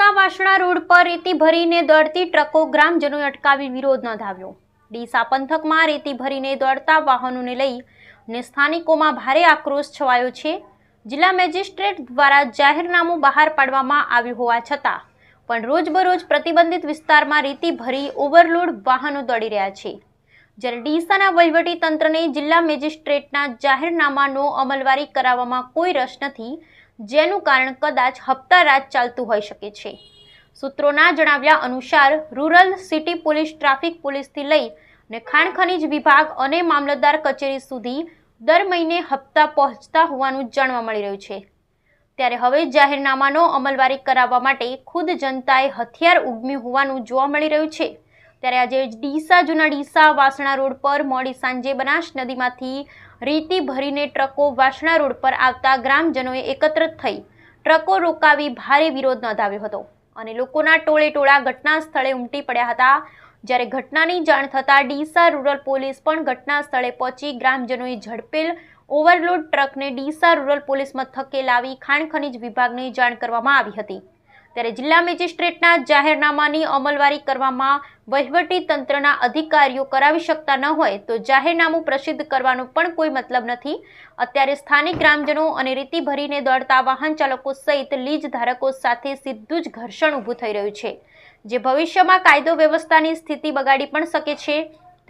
Deesa Vasna road પર રેતી ભરીને દોડતી ટ્રકો ગ્રામજનોએ અટકાવી વિરોધ નોંધાવ્યો. ડીસા પંથકમાં રેતી ભરીને દોડતા વાહનોને લઈ ને સ્થાનિકોમાં ભારે આક્રોશ છવાયો છે. જિલ્લા મેજિસ્ટ્રેટ દ્વારા જાહેરનામું બહાર પાડવામાં આવ્યું હોવા છતાં પણ રોજબરોજ પ્રતિબંધિત વિસ્તારમાં રેતી ભરી ઓવરલોડ વાહનો દોડી રહ્યા છે. જ્યારે ડીસાના તંત્રને જિલ્લા મેજિસ્ટ્રેટના જાહેરનામાનો અમલવારી કરાવવામાં કોઈ રસ નથી, જેનું કારણ કદાચ હપ્તા રાજ ચાલતું હોઈ શકે છે. સૂત્રોના જણાવ્યા અનુસાર, રૂરલ સિટી પોલીસ ટ્રાફિક પોલીસથી લઈ અને ખાણ ખનીજ વિભાગ અને મામલતદાર કચેરી સુધી દર મહિને હપ્તા પહોંચતા હોવાનું જાણવા મળી રહ્યું છે. ત્યારે હવે જાહેરનામાનો અમલવારી કરાવવા માટે ખુદ જનતાએ હથિયાર ઉગમ્યું હોવાનું જોવા મળી રહ્યું છે. ત્યારે આજે ડીસા જૂના ડીસા વાસણા રોડ પર મોડી સાંજે બનાસ નદીમાંથી રેતી ભરીને ટ્રકો વાસણા રોડ પર આવતા ગ્રામજનોએ એકત્રિત થઈ ટ્રકો રોકાવી ભારે વિરોધ નોંધાવ્યો હતો અને લોકોના ટોળે ટોળા ઘટના સ્થળે ઉમટી પડ્યા હતા. જ્યારે ઘટનાની જાણ થતાં ડીસા રૂરલ પોલીસ પણ ઘટના સ્થળે પહોંચી ગ્રામજનોએ ઝડપેલ ઓવરલોડ ટ્રકને ડીસા રૂરલ પોલીસ મથકે લાવી ખાણ ખનીજ વિભાગને જાણ કરવામાં આવી હતી. ત્યારે જિલ્લા મેજિસ્ટ્રેટના જાહેરનામાની અમલવારી કરવામાં વહીવટી તંત્રના અધિકારીઓ કરાવી શકતા ન હોય તો જાહેરનામું પ્રસિદ્ધ કરવાનો પણ કોઈ મતલબ નથી. અત્યારે સ્થાનિક ગ્રામજનો અને રીતિ ભરીને દોડતા વાહન ચાલકો સહિત લીજ ધારકો સાથે સીધું જ ઘર્ષણ ઊભું થઈ રહ્યું છે. જે ભવિષ્યમાં કાયદો વ્યવસ્થાની સ્થિતિ બગાડી પણ શકે છે.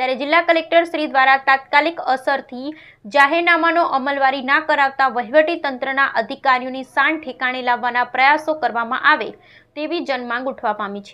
ત્યારે જિલ્લા કલેક્ટર શ્રી દ્વારા તાત્કાલિક અસરથી જાહેરનામાનો અમલવારી ના કરાવતા વહીવટી તંત્રના અધિકારીઓની શાન ઠેકાણે લાવવાના પ્રયાસો કરવામાં આવે તેવી જનમાંગ ઉઠવા પામી છે.